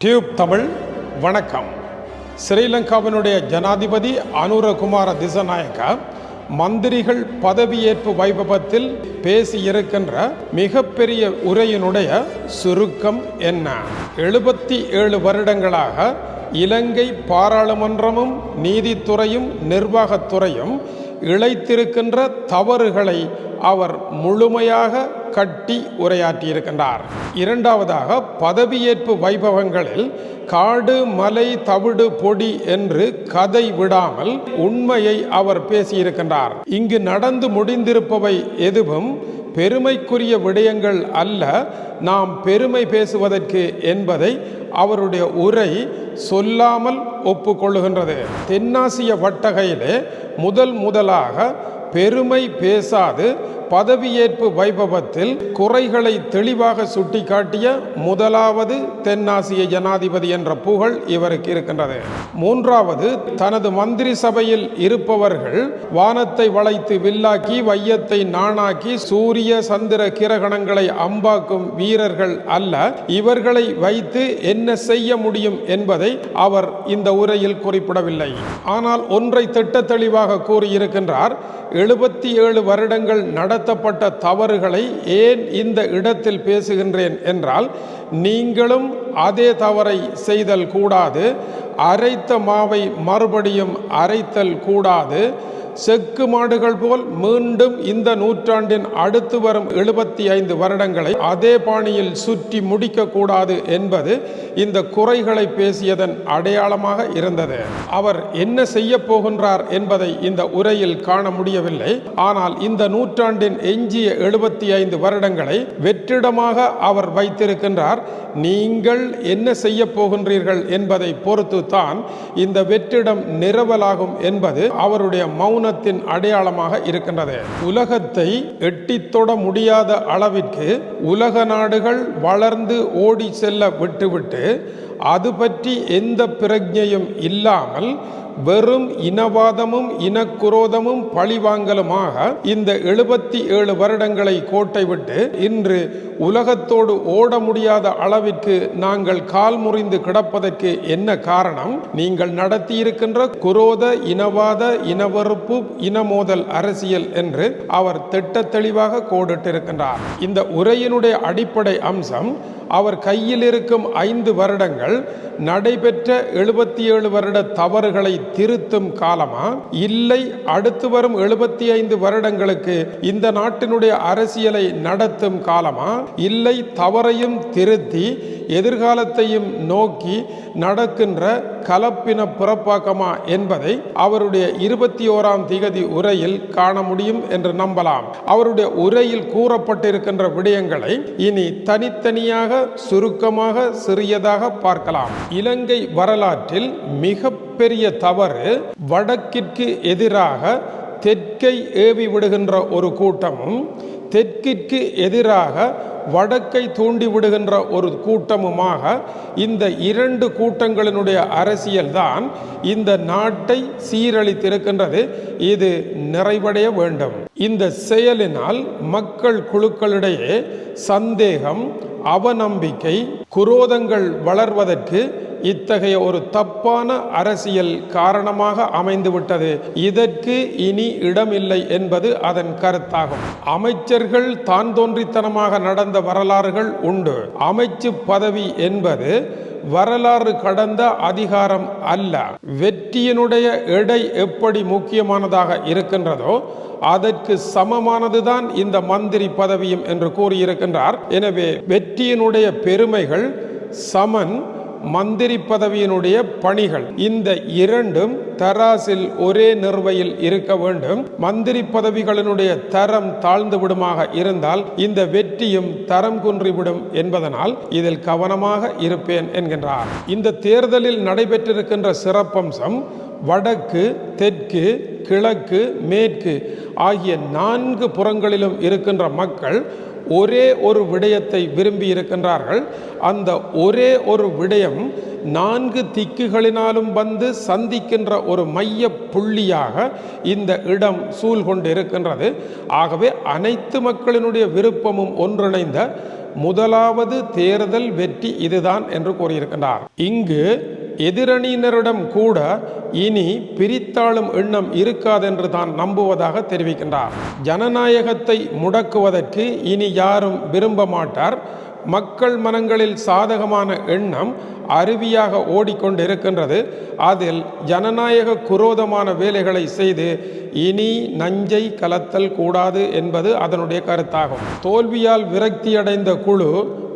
Tube Tamil வணக்கம். ஸ்ரீலங்காவினுடைய ஜனாதிபதி அனுரகுமார திசநாயக்க மந்திரிகள் பதவியேற்பு வைபவத்தில் பேசியிருக்கின்ற மிகப்பெரிய உரையினுடைய சுருக்கம் என்ன? எழுபத்தி ஏழு வருடங்களாக இலங்கை பாராளுமன்றமும் நீதித்துறையும் நிர்வாகத்துறையும் இழைத்திருக்கின்ற தவறுகளை அவர் முழுமையாக கட்டி உரையாற்றியிருக்கின்றார். இரண்டாவதாக பதவியேற்பு வைபவங்களில் காடு மலை தவிடு பொடி என்று கதை விடாமல் உண்மையை அவர் பேசியிருக்கின்றார். இங்கு நடந்து முடிந்திருப்பவை எதுவும் பெருமைக்குரிய விடயங்கள் அல்ல. நாம் பெருமை பேசுவதற்கு என்பதை அவருடைய உரை சொல்லாமல் ஒப்புக்கொள்ளுகின்றது. தென்னாசிய வட்டகையிலே முதல் முதலாக பெருமை பேசாது பதவியேற்பு வைபவத்தில் குறைகளை தெளிவாக சுட்டிக்காட்டிய முதலாவது தென்னாசிய ஜனாதிபதி என்ற புகழ் இவருக்கு இருக்கின்றது. மூன்றாவது தனது மந்திரி சபையில் இருப்பவர்கள் வானத்தை வளைத்து வில்லாக்கி வையத்தை நாணாக்கி சூரிய சந்திர கிரகணங்களை அம்பாக்கும் வீரர்கள் அல்ல இவர்களை வைத்து என்ன செய்ய முடியும் என்பதை அவர் இந்த உரையில் குறிப்பிடவில்லை. ஆனால் ஒன்றை திட்ட தெளிவாக கூறியிருக்கின்றார் எழுபத்தி ஏழு வருடங்கள் நட நடத்தப்பட்ட தவறுகளை ஏன் இந்த இடத்தில் பேசுகின்றேன் என்றால் நீங்களும் அதே தவறை செய்தல் கூடாது அரைத்த மாவை மறுபடியும் அரைத்தல் கூடாது செக்கு மாடுகள் போல் மீண்டும் இந்த நூற்றாண்டின் அடுத்து வரும் எழுபத்தி ஐந்து வருடங்களை அதே பாணியில் சுற்றி முடிக்கக்கூடாது என்பது இந்த குறைகளை பேசியதன் அடையாளமாக இருந்தது. அவர் என்ன செய்ய போகின்றார் என்பதை இந்த உரையில் காண முடியவில்லை. ஆனால் இந்த நூற்றாண்டின் எஞ்சிய எழுபத்தி ஐந்து வருடங்களை வெற்றிடமாக அவர் வைத்திருக்கின்றார். நீங்கள் என்ன செய்ய போகின்றீர்கள் என்பதை பொறுத்து தான் இந்த வெற்றிடம் நிரவலாகும் என்பது அவருடைய மௌன மௌனத்தின் அடையாளமாக இருக்கின்றது உலகத்தை எட்டித்தொட முடியாத அளவிற்கு உலக நாடுகள் வளர்ந்து ஓடி செல்ல விட்டுவிட்டு அது பற்றி எந்த பிரஜையும் இல்லாமல் வெறும் இனவாதமும் இனக்குரோதமும் பழிவாங்கலுமாக இந்த எழுபத்தி ஏழு வருடங்களை கோட்டை விட்டு இன்று உலகத்தோடு ஓட முடியாத அளவிற்கு நாங்கள் கால் முறிந்து கிடப்பதற்கு என்ன காரணம்? நீங்கள் நடத்தியிருக்கின்ற குரோத இனவாத இனவெறுப்பு இனமோதல் அரசியல் என்று அவர் திட்ட தெளிவாக கோடிட்டிருக்கின்றார். இந்த உரையினுடைய அடிப்படை அம்சம் அவர் கையில் இருக்கும் ஐந்து வருடங்கள் நடைபெற்ற எழுபத்தி ஏழு வருட தவறுகளை திருத்தும் காலமா? இல்லை அடுத்து வரும் எழுபத்தி ஐந்து வருடங்களுக்கு இந்த நாட்டினுடைய அரசியலை நடத்தும் காலமா? இல்லை தவறையும் திருத்தி எதிர்காலத்தையும் நோக்கி நடக்கின்ற கலப்பின புறப்பாக்கமா என்பதை அவருடைய இருபத்தி ஓராம் திகதி உரையில் காண முடியும் என்று நம்பலாம். அவருடைய உரையில் கூறப்பட்டிருக்கின்ற விடயங்களை இனி தனித்தனியாக சுருக்கமாக சிறியதாக பார்க்கலாம். இலங்கை வரலாற்றில் மிக பெரிய தவறு வடக்கிற்கு எதிராக தெற்கை ஏவி விடுகின்ற ஒரு கூட்டமும் தெற்கிற்கு எதிராக வடக்கை தூண்டி விடுகின்ற ஒரு கூட்டமுமாக இந்த இரண்டு கூட்டங்களினுடைய அரசியல்தான் இந்த நாட்டை சீரழித்திருக்கின்றது. இது நிறைவடைய வேண்டும். இந்த செயலினால் மக்கள் குழுக்களிடையே சந்தேகம் அவநம்பிக்கை குரோதங்கள் வளர்வதற்கு இத்தகைய ஒரு தப்பான அரசியல் காரணமாக அமைந்துவிட்டது இதற்கு இனி இடமில்லை என்பது அதன் கருத்தாகும். அமைச்சர்கள் தான் தோன்றித்தனமாக நடந்த வரலாறுகள் உண்டு. அமைச்சு பதவி என்பது வரலாறு கடந்த அதிகாரம் அல்ல. வெற்றியினுடைய எடை எப்படி முக்கியமானதாக இருக்கின்றதோ அதற்கு சமமானதுதான் இந்த மந்திரி பதவியும் என்று கூறியிருக்கின்றார். எனவே வெற்றியினுடைய பெருமைகள் சமன் மந்திரி பதவியினுடைய பணிகள். இந்த இரண்டும் தராசில் ஒரே நிறுவையில் இருக்க வேண்டும். மந்திரி பதவிகளினுடைய தரம் தாழ்ந்து விடுமாக இருந்தால் இந்த வெற்றியும் தரம் குன்றிவிடும் என்பதனால் இதில் கவனமாக இருப்பேன் என்கின்றார். இந்த தேர்தலில் நடைபெற்றிருக்கின்ற சிறப்பம்சம் வடக்கு தெற்கு கிழக்கு மேற்கு ஆகிய நான்கு புறங்களிலும் இருக்கின்ற மக்கள் ஒரே ஒரு விடயத்தை விரும்பி இருக்கின்றார்கள். அந்த ஒரே ஒரு விடயம் நான்கு திக்குகளினாலும் வந்து சந்திக்கின்ற ஒரு மைய புள்ளியாக இந்த இடம் சூழ் கொண்டு இருக்கின்றது ஆகவே அனைத்து மக்களினுடைய விருப்பமும் ஒன்றிணைந்த முதலாவது தேர்தல் வெற்றி இதுதான் என்று கூறியிருக்கின்றார். இங்கு எதிரணியினரிடம் கூட இனி பிரித்தாளும் எண்ணம் இருக்காதென்று தான் நம்புவதாக தெரிவிக்கின்றார். ஜனநாயகத்தை முடக்குவதற்கு இனி யாரும் விரும்ப மாட்டார். மக்கள் மனங்களில் சாதகமான எண்ணம் அருவியாக ஓடிக்கொண்டிருக்கின்றது. அதில் ஜனநாயக குரோதமான வேலைகளை செய்து இனி நஞ்சை கலத்தல் கூடாது என்பது அதனுடைய கருத்தாகும். தோல்வியால் விரக்தியடைந்த குழு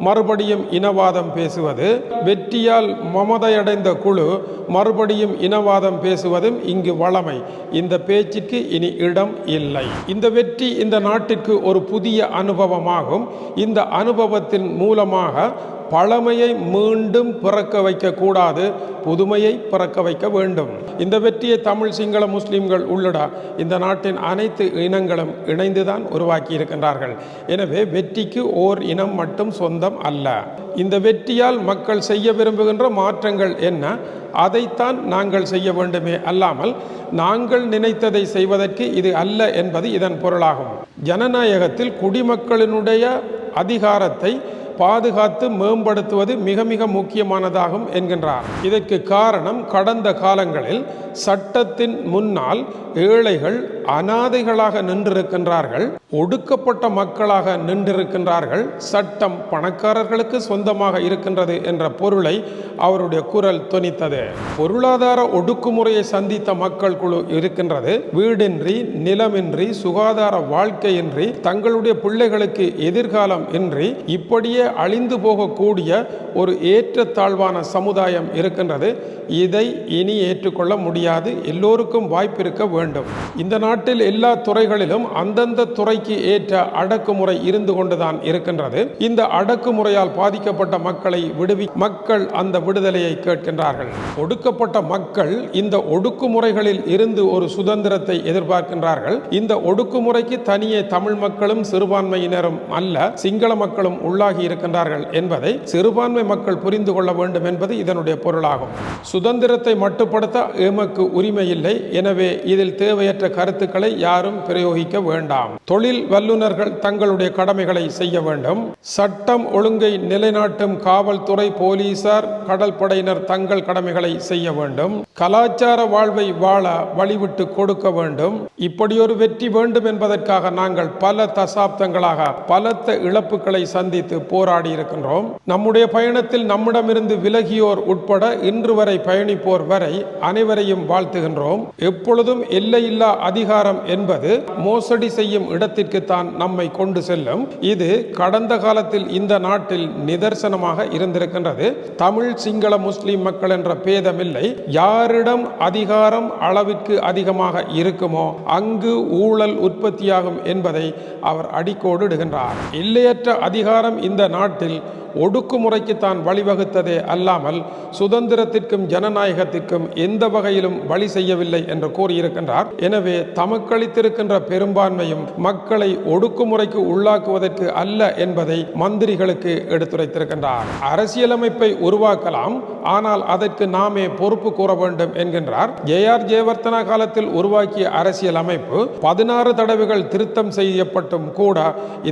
மறுபடியும் இனவாதம் பேசுவது வெற்றியால் மமதையடைந்த குழு மறுபடியும் இனவாதம் பேசுவதும் இங்கு வளமை. இந்த பேச்சுக்கு இனி இடம் இல்லை. இந்த வெற்றி இந்த நாட்டிற்கு ஒரு புதிய அனுபவமாகும். இந்த அனுபவத்தின் மூலமாக பழமையை மீண்டும் பிறக்க வைக்கக்கூடாது புதுமையை பிறக்க வைக்க வேண்டும். இந்த வெற்றியை தமிழ் சிங்கள முஸ்லிம்கள் உள்ளிட இந்த நாட்டின் அனைத்து இனங்களும் இணைந்துதான் உருவாக்கி இருக்கின்றார்கள் எனவே வெற்றிக்கு ஓர் இனம் மட்டும் சொந்தம் அல்ல. இந்த வெற்றியால் மக்கள் செய்ய விரும்புகின்ற மாற்றங்கள் என்ன? அதைத்தான் நாங்கள் செய்ய வேண்டுமே அல்லாமல் நாங்கள் நினைத்ததை செய்வதற்கு இது அல்ல என்பது இதன் பொருளாகும். ஜனநாயகத்தில் குடிமக்களினுடைய அதிகாரத்தை பாதுகாத்து மேம்படுத்துவது மிக மிக முக்கியமானதாகும் என்கின்றார். இதற்கு காரணம் கடந்த காலங்களில் சட்டத்தின் முன்னால் ஏழைகள் அனாதைகளாக நின்றிருக்கின்றார்கள் ஒடுக்கப்பட்ட மக்களாக நின்றிருக்கின்றார்கள் சட்டம் பணக்காரர்களுக்கு சொந்தமாக இருக்கின்றது என்ற பொருளை அவருடைய குரல் தொனித்தது. பொருளாதார ஒடுக்குமுறையை சந்தித்த மக்கள் குழு இருக்கின்றது. வீடின்றி நிலமின்றி சுகாதார வாழ்க்கையின்றி தங்களுடைய பிள்ளைகளுக்கு எதிர்காலம் இன்றி இப்படியே அழிந்து போகக்கூடிய ஒரு ஏற்றத்தாழ்வான சமுதாயம் இருக்கின்றது. இதை இனி ஏற்றுக்கொள்ள முடியாது. எல்லோருக்கும் வாய்ப்பு இருக்க வேண்டும். இந்த நாட்டில் எல்லா துறைகளிலும் அந்தந்த துறைக்கு ஏற்ற அடக்குமுறை இருந்து கொண்டுதான் இருக்கின்றது. இந்த அடக்குமுறையால் பாதிக்கப்பட்ட மக்களை விடுவி மக்கள் அந்த விடுதலையை கேட்கின்றார்கள். ஒடுக்கப்பட்ட மக்கள் இந்த ஒடுக்குமுறைகளில் இருந்து ஒரு சுதந்திரத்தை எதிர்பார்க்கின்றார்கள். இந்த ஒடுக்குமுறைக்கு தனியே தமிழ் மக்களும் சிறுபான்மையினரும் அல்ல சிங்கள மக்களும் உள்ளாகி இருக்கின்றார்கள் என்பதை சிறுபான்மை மக்கள் புரிந்து கொள்ள வேண்டும் என்பது இதனுடைய பொருளாகும். சுதந்திரத்தை மட்டுப்படுத்த எமக்கு உரிமை இல்லை எனவே இதில் தேவையற்ற கருத்துக்களை யாரும் பிரயோகிக்க வேண்டாம். தொழில் வல்லுநர்கள் தங்களுடைய கடமைகளை செய்ய வேண்டும். சட்டம் ஒழுங்கை நிலைநாட்டும் காவல்துறை போலீசார் கடல் படையினர் தங்கள் கடமைகளை செய்ய வேண்டும். கலாச்சார வாழ்வை வாழ வழிவிட்டு கொடுக்க வேண்டும். இப்படியொரு வெற்றி வேண்டும் என்பதற்காக நாங்கள் பல தசாப்தங்களாக பலத்த இழப்புகளை சந்தித்து போராடி இருக்கின்றோம். நம்முடைய பயணத்தில் நம்மிடமிருந்து விலகியோர் உட்பட இன்று வரை பயணிப்போர் வரை அனைவரையும் வாழ்த்துகின்றோம். எப்பொழுதும் எல்லையில்லா அதிகாரம் என்பது மோசடி செய்யும் இடத்திற்கு தான் நம்மை கொண்டு செல்லும். இது கடந்த காலத்தில் இந்த நாட்டில் நிதர்சனமாக இருந்திருக்கின்றது. தமிழ் சிங்கள முஸ்லிம் மக்கள் என்ற பேதமில்லை. யாரிடம் அதிகாரம் அளவிற்கு அதிகமாக இருக்குமோ அங்கு ஊழல் உற்பத்தியாகும் என்பதை அவர் அடிக்கோடு இடுகின்றார் எல்லையற்ற அதிகாரம் இந்த நாட்டில் ஒடுக்குமுறைக்கு தான் வழிவகுத்ததே அல்லாமல் சுதந்திரத்திற்கும் ஜனநாயகத்திற்கும் எந்த வகையிலும் வழி செய்யவில்லை என்று கூறியிருக்கின்றார். எனவே தமக்களித்திருக்கின்ற பெரும்பான்மையும் மக்களை ஒடுக்குமுறைக்கு உள்ளாக்குவதற்கு அல்ல என்பதை மந்திரிகளுக்கு எடுத்துரைத்திருக்கின்றார். அரசியலமைப்பை உருவாக்கலாம் ஆனால் அதற்கு நாமே பொறுப்பு கூற வேண்டும் என்கின்றார். ஜே ஆர் ஜெயவர்த்தனா காலத்தில் உருவாக்கிய அரசியல் அமைப்பு பதினாறு தடவைகள் திருத்தம் செய்யப்பட்டும் கூட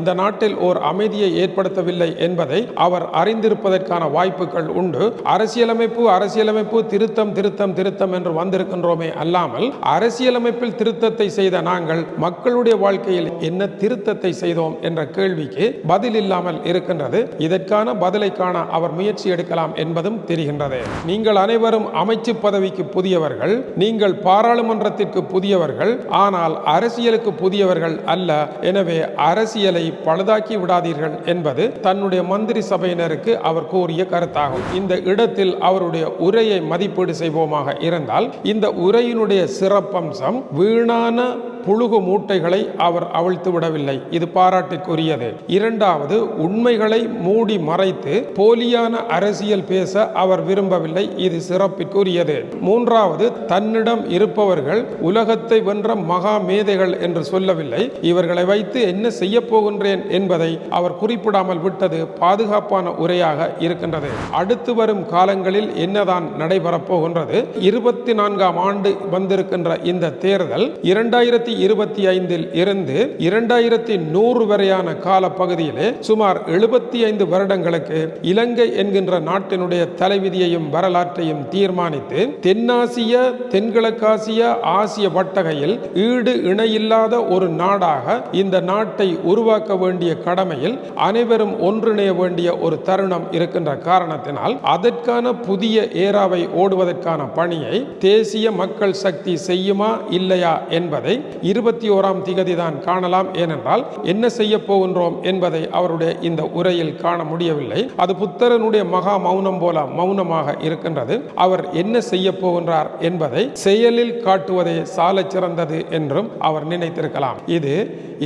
இந்த நாட்டில் ஓர் அமைதியை ஏற்படுத்தவில்லை என்பதை அவர் அறிந்திருப்பதற்கான வாய்ப்புகள் உண்டு. அரசியலமைப்பு அரசியலமைப்பு திருத்தம் திருத்தம் திருத்தம் என்று வந்திருக்கின்றோமே அல்லாமல் அரசியலமைப்பில் திருத்தத்தை செய்த நாங்கள் மக்களுடைய வாழ்க்கையில் என்ன திருத்தத்தை செய்தோம் என்ற கேள்விக்கு பதில் இல்லாமல் இருக்கின்றது. இதற்கான பதிலை காண அவர் முயற்சி எடுக்கலாம் என்பதும் தெரிகின்றது. நீங்கள் அனைவரும் அமைச்சு பதவிக்கு புதியவர்கள் நீங்கள் பாராளுமன்றத்திற்கு புதியவர்கள் ஆனால் அரசியலுக்கு புதியவர்கள் அல்ல. எனவே அரசியலை பழுதாக்கி விடாதீர்கள் என்பது தன் தன்னுடைய மந்திரி சபையினருக்கு அவர் கூறிய கருத்தாகும். இந்த இடத்தில் அவருடைய உரையை மதிப்பீடு செய்வோமாக இருந்தால் இந்த உரையினுடைய சிறப்பம்சம் வீணான புழுகு மூட்டைகளை அவர் அவிழ்த்து விடவில்லை. இது பாராட்டுக்குரியது. இரண்டாவது உண்மைகளை மூடி மறைத்து போலியான அரசியல் பேச அவர் விரும்பவில்லை. இது சிறப்பிற்குரியது. மூன்றாவது தன்னிடம் இருப்பவர்கள் உலகத்தை வென்ற மகா மேதைகள் என்று சொல்லவில்லை. இவர்களை வைத்து என்ன செய்ய போகின்றேன் என்பதை அவர் குறிப்பிடாமல் விட்டது பாதுகாப்பான உரையாக இருக்கின்றது. அடுத்து வரும் காலங்களில் என்னதான் நடைபெறப் போகின்றது? இருபத்தி நான்காம் ஆண்டு வந்திருக்கின்ற இந்த தேர்தல் இரண்டாயிரத்தி இரண்டாயிரத்தி இருபத்தி ஐந்தில் இருந்து இரண்டாயிரத்தி நூறு வரையான கால பகுதியிலே சுமார் எழுபத்தி ஐந்து வருடங்களுக்கு இலங்கை என்கின்ற நாட்டினுடைய தலைவிதியையும் வரலாற்றையும் தீர்மானித்து தென்னாசிய தென்கிழக்காசிய ஆசிய வட்டகையில் ஈடு இணையில்லாத ஒரு நாடாக இந்த நாட்டை உருவாக்க வேண்டிய கடமையில் அனைவரும் ஒன்றிணைய வேண்டிய ஒரு தருணம் இருக்கின்ற காரணத்தினால் அதற்கான புதிய ஏராவை ஓடுவதற்கான பணியை தேசிய மக்கள் சக்தி செய்யுமா இல்லையா என்பதை இருபத்தி ஓராம் திகதி தான் காணலாம். ஏனென்றால் என்ன செய்ய போகின்றோம் என்பதை அவருடைய இந்த உரையில் காண முடியவில்லை. அது புத்தரனுடைய மகா மௌனம் போல மௌனமாக இருக்கின்றது. அவர் என்ன செய்ய போகின்றார் என்பதை செயலில் காட்டுவதே சால சிறந்தது என்றும் அவர் நினைத்திருக்கலாம். இது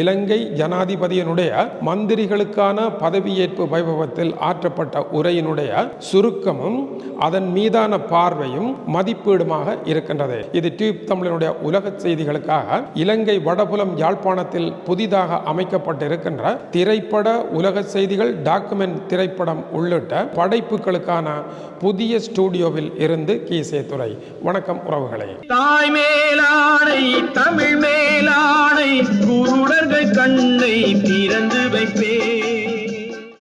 இலங்கை ஜனாதிபதியினுடைய மந்திரிகளுக்கான பதவியேற்பு வைபவத்தில் ஆற்றப்பட்ட உரையினுடைய சுருக்கமும் அதன் மீதான பார்வையும் மதிப்பீடுமாக இருக்கின்றது. இது டியூப் தமிழனுடைய உலக செய்திகளுக்காக இலங்கை வடபுலம் யாழ்ப்பாணத்தில் புதிதாக அமைக்கப்பட்டிருக்கின்ற திரைப்பட உலக செய்திகள் டாக்குமெண்ட் திரைப்படம் உள்ளிட்ட படைப்புகளுக்கான புதிய ஸ்டூடியோவில் இருந்து கீசே துறை வணக்கம் உறவுகளை. தாய் மேலானை தமிழ் மேலானை குருடர்கள் கண்ணை திறந்து வைப்பேன்.